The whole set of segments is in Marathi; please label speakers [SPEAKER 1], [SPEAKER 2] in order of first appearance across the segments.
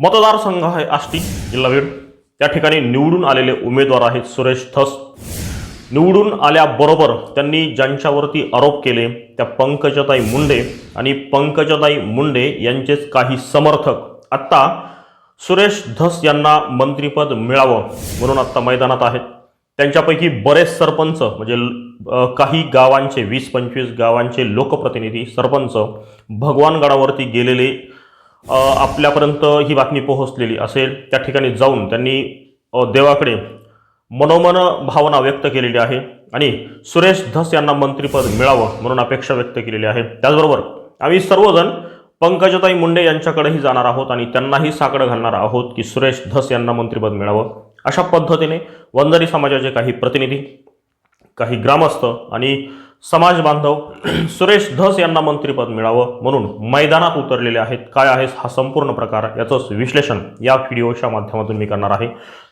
[SPEAKER 1] मतदारसंघ आहे आष्टी जिल्हा बीड. त्या ठिकाणी निवडून आलेले उमेदवार आहेत सुरेश थस निवडून आल्याबरोबर त्यांनी ज्यांच्यावरती आरोप केले त्या पंकजताई मुंडे आणि पंकजताई मुंडे यांचेच काही समर्थक. आत्ता सुरेश धस यांना मंत्रिपद मिळावं म्हणून आत्ता मैदानात आहेत. त्यांच्यापैकी बरेच सरपंच म्हणजे काही गावांचे वीस पंचवीस गावांचे लोकप्रतिनिधी सरपंच भगवानगडावरती गेलेले आपल्यापर्यंत ही बातमी पोहोचलेली असेल त्या ठिकाणी जाऊन त्यांनी देवाकडे मनोमन भावना व्यक्त केलेली आहे आणि सुरेश धस यांना मंत्रिपद मिळावं म्हणून अपेक्षा व्यक्त केलेली आहे. त्याचबरोबर आम्ही सर्वजण पंकजताई मुंडे यांच्याकडेही जाणार आहोत आणि त्यांनाही साकडं घालणार आहोत की सुरेश धस यांना मंत्रिपद मिळावं. अशा पद्धतीने वंजारी समाजाचे काही प्रतिनिधी काही ग्रामस्थ आणि समाज बांधव सुरेश धस यांना मंत्रिपद मिळावं म्हणून मैदानात उतरलेले आहेत. काय आहे हा संपूर्ण प्रकार याचंच विश्लेषण या व्हिडिओच्या माध्यमातून मी करणार आहे.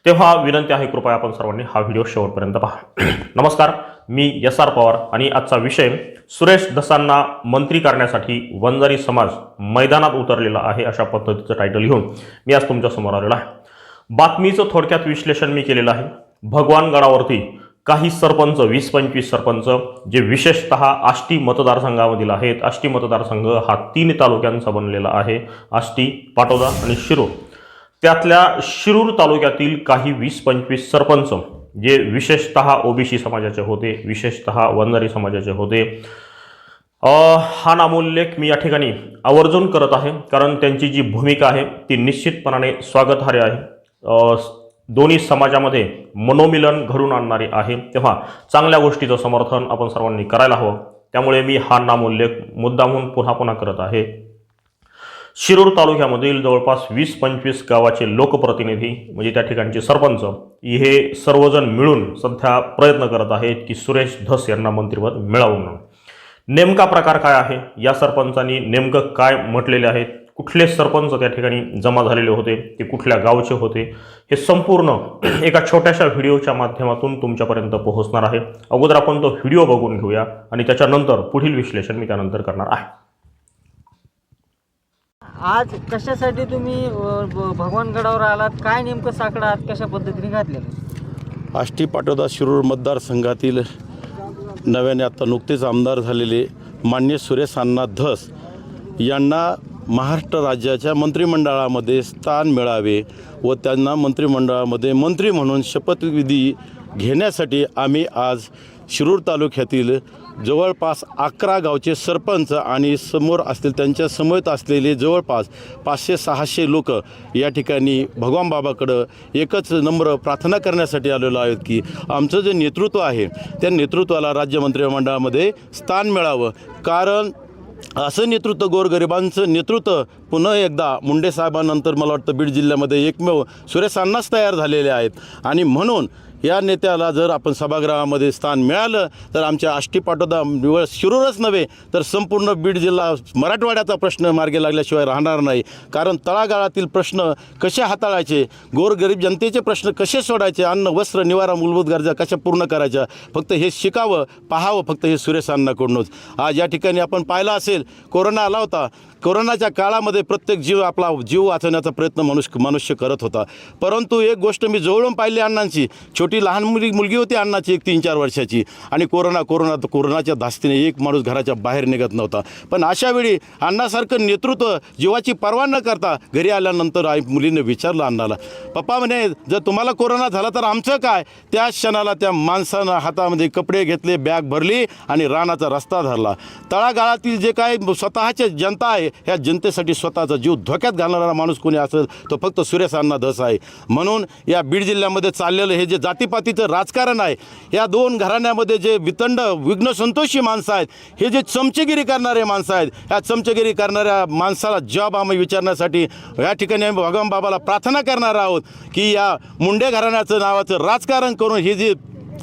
[SPEAKER 1] तेव्हा विनंती आहे कृपया आपण सर्वांनी हा व्हिडिओ शेवटपर्यंत पहा. नमस्कार मी एस आर पवार आणि आजचा विषय सुरेश धसांना मंत्री करण्यासाठी वंजारी समाज मैदानात उतरलेला आहे अशा पद्धतीचं टायटल घेऊन मी आज तुमच्यासमोर आलेलो आहे. बातमीचं थोडक्यात विश्लेषण मी केलेलं आहे. भगवान गडावरती काही सरपंच वीस पंचवीस सरपंच जे विशेषतः आष्टी मतदारसंघामधील आहेत. आष्टी मतदारसंघ हा तीन तालुक्यांचा बनलेला आहे. आष्टी पाटोदा आणि शिरूर. त्यातल्या शिरूर तालुक्यातील काही वीस पंचवीस सरपंच जे विशेषतः ओबीसी समाजाचे होते विशेषतः वंजारी समाजाचे होते हा नामोल्लेख मी या ठिकाणी आवर्जून करत आहे. कारण त्यांची जी भूमिका आहे ती निश्चितपणाने स्वागतार्ह आहे. दोन्ही समाजामध्ये मनोमिलन घडून आणणारी आहे. तेव्हा चांगल्या गोष्टीचं समर्थन आपण सर्वांनी करायला हवं. त्यामुळे मी हा नामोल्लेख मुद्दामहून पुन्हा पुन्हा करत आहे. शिरूर तालुक्यामधील जवळपास वीस पंचवीस गावाचे लोकप्रतिनिधी म्हणजे त्या ठिकाणचे सरपंच हे सर्वजण मिळून सध्या प्रयत्न करत आहेत की सुरेश धस यांना मंत्रिपद मिळावं म्हणून. नेमका प्रकार काय आहे? या सरपंचांनी नेमकं काय म्हटलेले आहेत? कुठले सरपंच त्या ठिकाणी जमा झालेले होते ते कुठल्या गावचे होते हे संपूर्ण एका छोट्याशा व्हिडिओच्या माध्यमातून तुमच्यापर्यंत पोहोचणार आहे. अगोदर आपण तो व्हिडिओ बघून घेऊया आणि त्याच्यानंतर पुढील विश्लेषण मी त्यानंतर करणार आहे.
[SPEAKER 2] आज कशासाठी तुम्ही भगवानगडावर आलात? काय नेमकं साकडं आहात? कशा पद्धतीने घातलेलं?
[SPEAKER 3] आष्टी पाटोदा शिरूर मतदारसंघातील नव्याने आता नुकतेच आमदार झालेले मान्य सुरेश अण्णा धस यांना महाराष्ट्र राज्याच्या मंत्रिमंडळामध्ये स्थान मिळावे व त्यांना मंत्रिमंडळामध्ये मंत्री म्हणून शपथविधी घेण्यासाठी आम्ही आज शिरूर तालुक्यातील जवळपास अकरा गावचे सरपंच आणि समोर असतील त्यांच्या समवेत असलेले जवळपास पाचशे सहाशे लोक या ठिकाणी भगवान बाबाकडं एकच नम्र प्रार्थना करण्यासाठी आलेलो आहेत की आमचं जे नेतृत्व आहे त्या नेतृत्वाला राज्य मंत्रिमंडळामध्ये स्थान मिळावं. कारण असं नेतृत्व गोरगरिबांचं नेतृत्व पुन्हा एकदा मुंडे साहेबांनंतर मला वाटतं बीड जिल्ह्यामध्ये एकमेव सुरेश अण्णाच तयार झालेले आहेत. आणि म्हणून या नेत्याला जर आपण सभागृहामध्ये स्थान मिळालं तर आमच्या आष्टीपाटोदा निवळ शिरूरच नव्हे तर संपूर्ण बीड जिल्हा मराठवाड्याचा प्रश्न मार्गी लागल्याशिवाय राहणार नाही. कारण तळागाळातील प्रश्न कसे हाताळायचे गोरगरीब जनतेचे प्रश्न कसे सोडायचे अन्न वस्त्र निवारा मूलभूत गरजा कशा पूर्ण करायच्या फक्त हे शिकावं पाहावं फक्त हे सुरेश अण्णाकडूनच. आज या ठिकाणी आपण पाहिलं असेल कोरोना आला होता कोरोनाच्या काळामध्ये प्रत्येक जीव आपला जीव वाचवण्याचा प्रयत्न मनुष्य मनुष्य करत होता. परंतु एक गोष्ट मी जवळून पाहिली अण्णांची. छोटी लहान मुली मुलगी होती अण्णाची एक तीन चार वर्षाची. आणि कोरोना कोरोना कोरोनाच्या धास्तीने एक माणूस घराच्या बाहेर निघत नव्हता. पण अशा वेळी अण्णासारखं नेतृत्व जीवाची पर्वा न करता घरी आल्यानंतर आई मुलीने विचारलं अण्णाला पप्पा म्हणे जर तुम्हाला कोरोना झाला तर आमचं काय? त्या क्षणाला त्या माणसानं हातामध्ये कपडे घेतले बॅग भरली आणि रानाचा रस्ता धरला. तळागाळातील जे काय स्वतःचे जनता आहे ह्या जनतेसाठी स्वतःचा जीव धोक्यात घालणारा माणूस कोणी असेल तो फक्त सुरेश अण्णा धस आहे. म्हणून या बीड जिल्ह्यामध्ये चाललेलं हे जे जातीपातीचं राजकारण आहे या दोन घराण्यामध्ये जे वितंड विघ्न संतोषी माणसं आहेत हे जे चमचेगिरी करणारे माणसं आहेत ह्या चमचेगिरी करणाऱ्या माणसाला जॉब आम्ही विचारण्यासाठी या ठिकाणी आम्ही भगवान बाबाला प्रार्थना करणार आहोत की या मुंडे घराण्याचं नावाचं राजकारण करून हे जे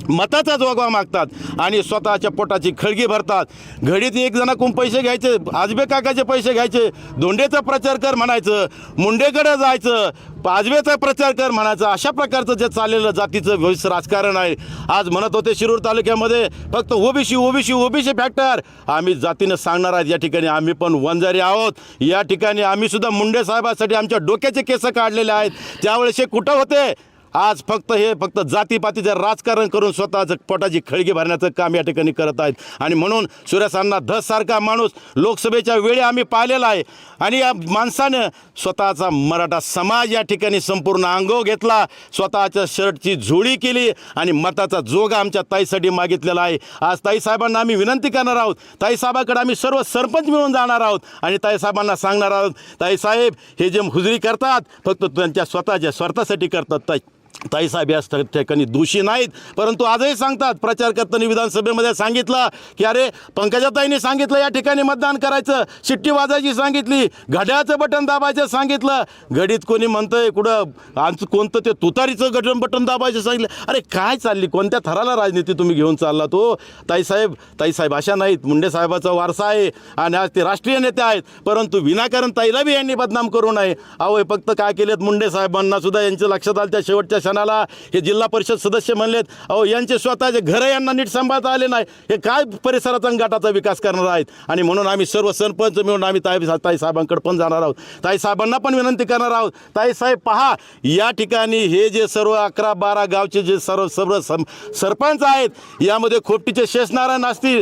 [SPEAKER 3] मताचा जोगवा मागतात आणि स्वतःच्या पोटाची खळगी भरतात. घडीत एक जणाकडून पैसे घ्यायचे आजबे काकाचे पैसे घ्यायचे धोंडेचा प्रचार कर म्हणायचं मुंडेकडे जायचं आजबेचा प्रचार कर म्हणायचं अशा प्रकारचं जे चाललेलं जातीचं भविष्य राजकारण आहे. आज म्हणत होते शिरूर तालुक्यामध्ये फक्त ओबीसी ओबीसी ओबीसी फॅक्टर आम्ही जातीनं सांगणार आहेत या ठिकाणी आम्ही पण वंजारी आहोत. या ठिकाणी आम्ही सुद्धा मुंडे साहेबासाठी आमच्या डोक्याचे केस काढलेले आहेत. त्यावेळेस हे कुठं होते? आज फक्त हे फक्त जातीपातीचं राजकारण करून स्वतःचं पोटाची खळगी भरण्याचं काम या ठिकाणी करत आहेत. आणि म्हणून सूर्यसांना धससारखा माणूस लोकसभेच्या वेळी आम्ही पाहिलेला आहे. आणि या माणसानं स्वतःचा मराठा समाज या ठिकाणी संपूर्ण अंगो घेतला स्वतःच्या शर्टची झोळी केली आणि मताचा जोगा आमच्या ताईसाठी मागितलेला आहे. आज ताईसाहेबांना आम्ही विनंती करणार आहोत. ताईसाहेबाकडे आम्ही सर्व सरपंच मिळून जाणार आहोत. आणि ताईसाहेबांना सांगणार आहोत ताईसाहेब हे जे हुजरी करतात फक्त त्यांच्या स्वतःच्या स्वार्थासाठी करतात ताई. ताईसाहेब या ठिकाणी दोषी नाहीत. परंतु आजही सांगतात प्रचार करताना विधानसभेमध्ये सांगितलं की अरे पंकजाताईंनी सांगितलं या ठिकाणी मतदान करायचं. शिट्टी वाजायची सांगितली घड्याळचं बटन दाबायचं सांगितलं. घडीत कोणी म्हणतंय कुठं आमचं कोणतं ते तुतारीचं गटन बटन दाबायचं सांगितलं. अरे काय चालली? कोणत्या थराला राजनीती तुम्ही घेऊन चालला तो? ताईसाहेब ताईसाहेब अशा नाहीत. मुंडे साहेबाचा वारसा आहे आणि आज ते राष्ट्रीय नेते आहेत. परंतु विनाकारण ताईला बी यांनी बदनाम करू नये. अहो हे फक्त काय केलेत? मुंडे साहेबांना सुद्धा यांच्या लक्षात आलं त्या शेवटच्या प्रशासनाला हे जिल्हा परिषद सदस्य म्हणलेत अहो यांचे स्वतःचे घरं यांना नीट सांभाळता आले नाही. हे काय परिसराचा गटाचा विकास करणार आहेत? आणि म्हणून आम्ही सर्व सरपंच मिळून आम्ही ताई ताई साहेबांकडे पण जाणार आहोत. ताई साहेबांना पण विनंती करणार आहोत. ताई साहेब पहा या ठिकाणी हे जे सर्व अकरा बारा गावचे जे सर्व सर्व सरपंच आहेत यामध्ये खोपटीचे शेषनारायण असतील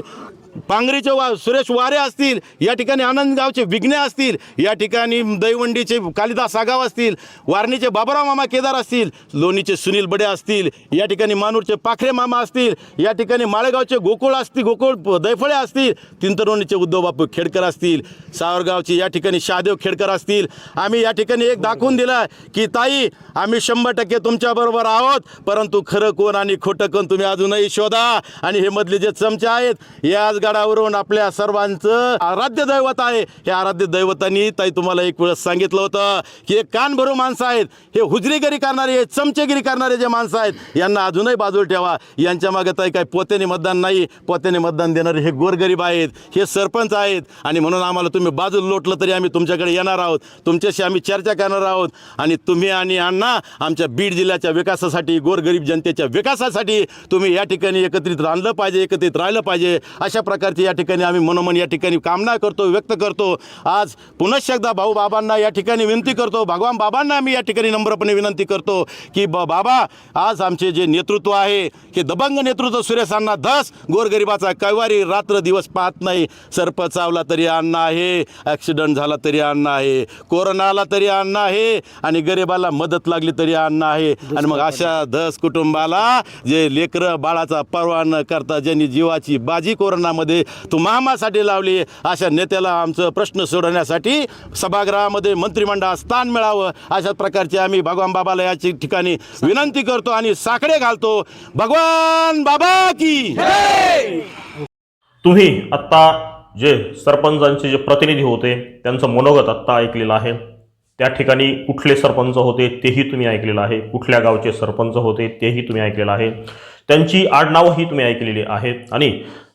[SPEAKER 3] पांगरीचे वा सुरेश वारे असतील या ठिकाणी आनंदगावचे विघ्ने असतील या ठिकाणी दैवंडीचे कालिदास सागाव असतील वारणीचे बाबराव मामा केदार असतील लोणीचे सुनील बडे असतील या ठिकाणी मानूरचे पाखरे मामा असतील या ठिकाणी माळेगावचे गोकुळ असतील गोकुळ दैफळे असतील तिंतरोणीचे उद्धव बापू खेडकर असतील सावरगावचे या ठिकाणी शहादेव खेडकर असतील. आम्ही या ठिकाणी एक दाखवून दिलं की ताई आम्ही शंभर टक्के तुमच्याबरोबर आहोत परंतु खरं कोण आणि खोटं कोण तुम्ही अजूनही शोधा आणि हे मधले जे चमचे आहेत याच गडावरून आपल्या सर्वांचं आराध्य दैवत आहे. हे आराध्य दैवतांनी ताई तुम्हाला एक वेळेस सांगितलं होतं की हे कानभरू माणसं आहेत. हे हुजरीगिरी करणारे चमचेगिरी करणारे जे माणसं आहेत यांना अजूनही बाजूला ठेवा. यांच्या मागे ताई काही पोत्याने मतदान नाही. पोत्याने मतदान देणारे हे गोरगरीब आहेत. हे सरपंच आहेत. आणि म्हणून आम्हाला तुम्ही बाजूला लोटलं तरी आम्ही तुमच्याकडे येणार आहोत. तुमच्याशी आम्ही चर्चा करणार आहोत. आणि तुम्ही आणि अण्णा आमच्या बीड जिल्ह्याच्या विकासासाठी गोरगरीब जनतेच्या विकासासाठी तुम्ही या ठिकाणी एकत्रित राहिलं पाहिजे एकत्रित राहिलं पाहिजे. अशा प्रकारे प्रकारची या ठिकाणी आम्ही मनोमन या ठिकाणी कामना करतो व्यक्त करतो. आज पुनश्च एकदा भाऊ बाबांना या ठिकाणी विनंती करतो. भगवान बाबांना आम्ही या ठिकाणी नम्रपणे विनंती करतो की ब बाबा आज आमचे जे नेतृत्व आहे हे दबंग नेतृत्व सुरेशांना धस गोरगरिबाचा कैवारी रात्र दिवस पाहत नाही. सर्प चावला तरी अन्न आहे ॲक्सिडेंट झाला तरी अन्न आहे कोरोना आला तरी अन्न आहे आणि गरिबाला मदत लागली तरी अन्न आहे. आणि मग अशा धस कुटुंबाला जे लेकरं बाळाचा पर्वा न करता ज्यांनी जीवाची बाजी कोरोनामध्ये तू महामासाठी लावली. अशा नेत्याला आमचं प्रश्न सोडवण्यासाठी सभागृहामध्ये मंत्रिमंडळात स्थान मिळावं. अशा प्रकारचे आम्ही भगवान बाबाला याची ठिकाणी विनंती करतो आणि साकडे घालतो. भगवान बाबा की
[SPEAKER 1] तुम्ही आत्ता जे सरपंचांचे जे प्रतिनिधी होते त्यांचं मनोगत आत्ता ऐकलेलं आहे. त्या ठिकाणी कुठले सरपंच होते तेही तुम्ही ऐकलेलं आहे. कुठल्या गावचे सरपंच होते तेही तुम्ही ऐकलेलं आहे. त्यांची आडनावंही तुम्ही ऐकलेली आहेत. आणि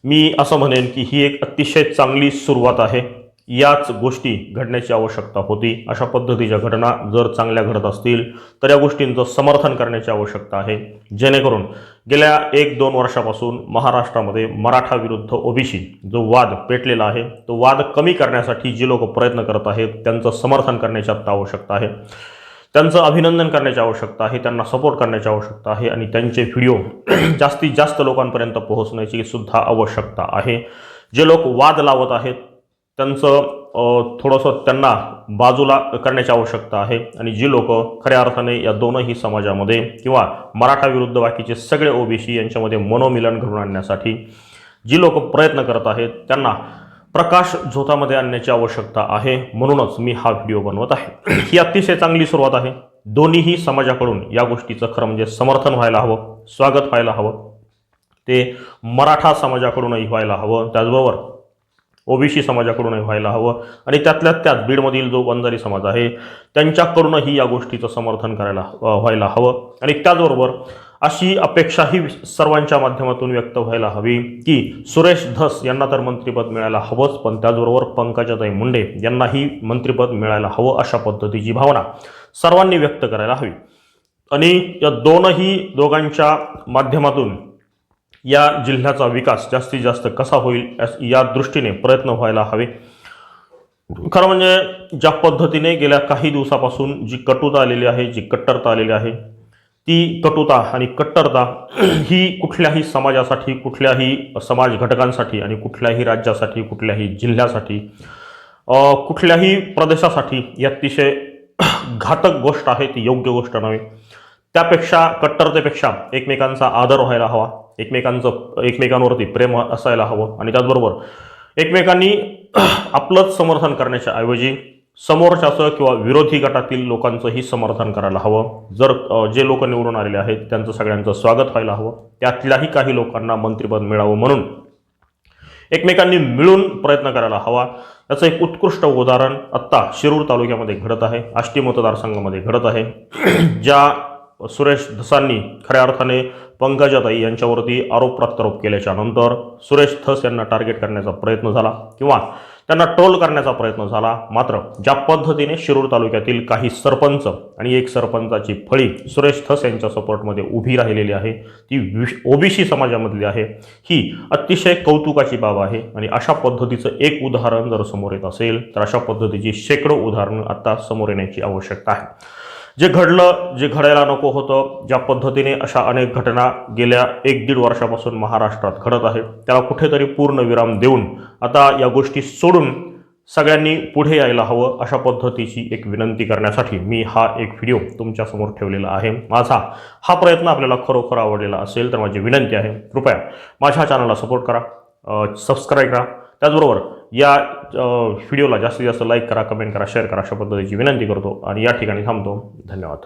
[SPEAKER 1] मी असं म्हणेन की ही एक अतिशय चांगली सुरुवात आहे. याच गोष्टी घडण्याची आवश्यकता होती. अशा पद्धतीच्या घटना जर चांगल्या घडत असतील तर या गोष्टींचं समर्थन करण्याची आवश्यकता आहे. जेणेकरून गेल्या एक दोन वर्षापासून महाराष्ट्रामध्ये मराठा विरुद्ध ओबीसी जो वाद पेटलेला आहे तो वाद कमी करण्यासाठी जी लोक प्रयत्न करत आहेत त्यांचं समर्थन करण्याची आत्ता आवश्यकता आहे. त्यांचं अभिनंदन करण्याची आवश्यकता आहे त्यांना सपोर्ट करण्याची आवश्यकता आहे आणि त्यांचे व्हिडिओ जास्तीत जास्त लोकांपर्यंत पोहोचण्याची सुद्धा आवश्यकता आहे. जे लोक वाद लावत आहेत त्यांचं थोडंसं त्यांना बाजूला करण्याची आवश्यकता आहे आणि जी लोक खऱ्या अर्थाने या दोनही समाजामध्ये किंवा मराठा विरुद्ध बाकीचे सगळे ओबीसी यांच्यामध्ये मनोमिलन घडून आणण्यासाठी जी लोक प्रयत्न करत आहेत त्यांना प्रकाश झोतामध्ये आणण्याची आवश्यकता आहे. म्हणूनच मी हा व्हिडिओ बनवत आहे. ही अतिशय चांगली सुरुवात आहे. दोन्हीही समाजाकडून या गोष्टीचं खरं म्हणजे समर्थन व्हायला हवं स्वागत व्हायला हवं. ते मराठा समाजाकडूनही व्हायला हवं. त्याचबरोबर ओबीसी समाजाकडूनही व्हायला हवं. आणि त्यातल्या त्यात बीडमधील जो बंजारी समाज आहे त्यांच्याकडूनही या गोष्टीचं समर्थन करायला व्हायला हवं. आणि त्याचबरोबर अशी अपेक्षाही सर्वांच्या माध्यमातून व्यक्त व्हायला हवी की सुरेश धस यांना तर मंत्रिपद मिळायला हवंच पण त्याचबरोबर पंकजाताई मुंडे यांनाही मंत्रिपद मिळायला हवं अशा पद्धतीची भावना सर्वांनी व्यक्त करायला हवी. आणि या दोनही दोघांच्या माध्यमातून या जिल्ह्याचा विकास जास्तीत जास्त कसा होईल यास- या दृष्टीने प्रयत्न व्हायला हवे. खरं म्हणजे ज्या पद्धतीने गेल्या काही दिवसापासून जी कटुता आलेली आहे जी कट्टरता आलेली आहे ती कटुता आणि कट्टरता ही कुठल्याही समाजासाठी कुठल्याही समाज घटकांसाठी आणि कुठल्याही राज्यासाठी कुठल्याही जिल्ह्यासाठी कुठल्याही प्रदेशासाठी ही अतिशय घातक गोष्ट आहे ती योग्य गोष्ट नव्हे. त्यापेक्षा कट्टरतेपेक्षा एकमेकांचा आदर व्हायला हवा. एकमेकांचं एकमेकांवरती प्रेम असायला हवं. आणि त्याचबरोबर एकमेकांनी आपलंच समर्थन करण्याच्या ऐवजी समोरच्याचं किंवा विरोधी गटातील लोकांचंही समर्थन करायला हवं. जर जे लोक निवडून आलेले आहेत त्यांचं सगळ्यांचं स्वागत व्हायला हवं. त्यातल्याही काही लोकांना मंत्रिपद मिळावं म्हणून एकमेकांनी मिळून प्रयत्न करायला हवा. याचं एक उत्कृष्ट उदाहरण आत्ता शिरूर तालुक्यामध्ये घडत आहे. आष्टी मतदारसंघामध्ये घडत आहे. ज्या सुरेश धसांनी खऱ्या अर्थाने पंकजाताई यांच्यावरती आरोप प्रत्यारोप केल्याच्यानंतर सुरेश धस यांना टार्गेट करण्याचा प्रयत्न झाला किंवा त्यांना ट्रोल करण्याचा प्रयत्न झाला. मात्र ज्या पद्धतीने शिरूर तालुक्यातील काही सरपंच आणि एक सरपंचाची फळी सुरेश धस यांच्या सपोर्टमध्ये उभी राहिलेली आहे ती विश ओबीसी समाजामधली आहे ही अतिशय कौतुकाची बाब आहे आणि अशा पद्धतीचं एक उदाहरण जर समोर येत असेल तर अशा पद्धतीची शेकडो उदाहरणं आत्ता समोर येण्याची आवश्यकता आहे. जे घडलं जे घडायला नको होतं ज्या पद्धतीने अशा अनेक घटना गेल्या एक दीड वर्षापासून महाराष्ट्रात घडत आहेत त्याला कुठेतरी पूर्ण विराम देऊन आता या गोष्टी सोडून सगळ्यांनी पुढे यायला हवं अशा पद्धतीची एक विनंती करण्यासाठी मी हा एक व्हिडिओ तुमच्यासमोर ठेवलेला आहे. माझा हा प्रयत्न आपल्याला खरोखर आवडलेला असेल तर माझी विनंती आहे. कृपया माझ्या चॅनलला सपोर्ट करा सबस्क्राईब करा. त्याचबरोबर या व्हिडिओला जास्तीत जास्त लाईक करा कमेंट करा शेअर करा अशा पद्धतीची विनंती करतो आणि या ठिकाणी थांबतो. धन्यवाद.